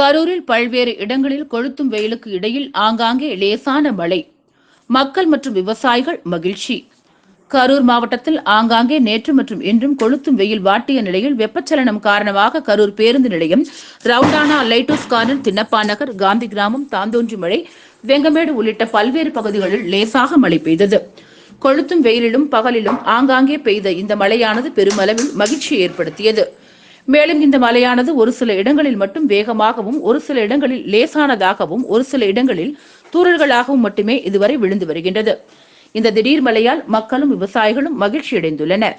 கரூரில் பல்வேறு இடங்களில் கொளுத்தும் வெயிலுக்கு இடையில் ஆங்காங்கே லேசான மழை. மக்கள் மற்றும் விவசாயிகள் மகிழ்ச்சி. கரூர் மாவட்டத்தில் ஆங்காங்கே நேற்று மற்றும் இன்றும் கொளுத்தும் வெயில் வாட்டிய நிலையில் வெப்பச்சலனம் காரணமாக கரூர் பேருந்து நிலையம் ரவுண்டானா லைட்டூஸ் கார்னர் தின்னப்பா நகர் காந்தி கிராமம் தாந்தோன்றி மழை வெங்கமேடு உள்ளிட்ட பல்வேறு பகுதிகளில் லேசாக மழை பெய்தது. கொளுத்தும் வெயிலிலும் பகலிலும் ஆங்காங்கே பெய்த இந்த மழையானது பெருமளவில் மகிழ்ச்சியை ஏற்படுத்தியது. மேலும் இந்த மழையானது ஒரு சில இடங்களில் மட்டும் வேகமாகவும் ஒரு சில இடங்களில் லேசானதாகவும் ஒரு சில இடங்களில் தூறல்களாகவும் மட்டுமே இதுவரை விழுந்து வருகின்றது. இந்த திடீர் மழையால் மக்களும் விவசாயிகளும் மகிழ்ச்சி அடைந்துள்ளனர்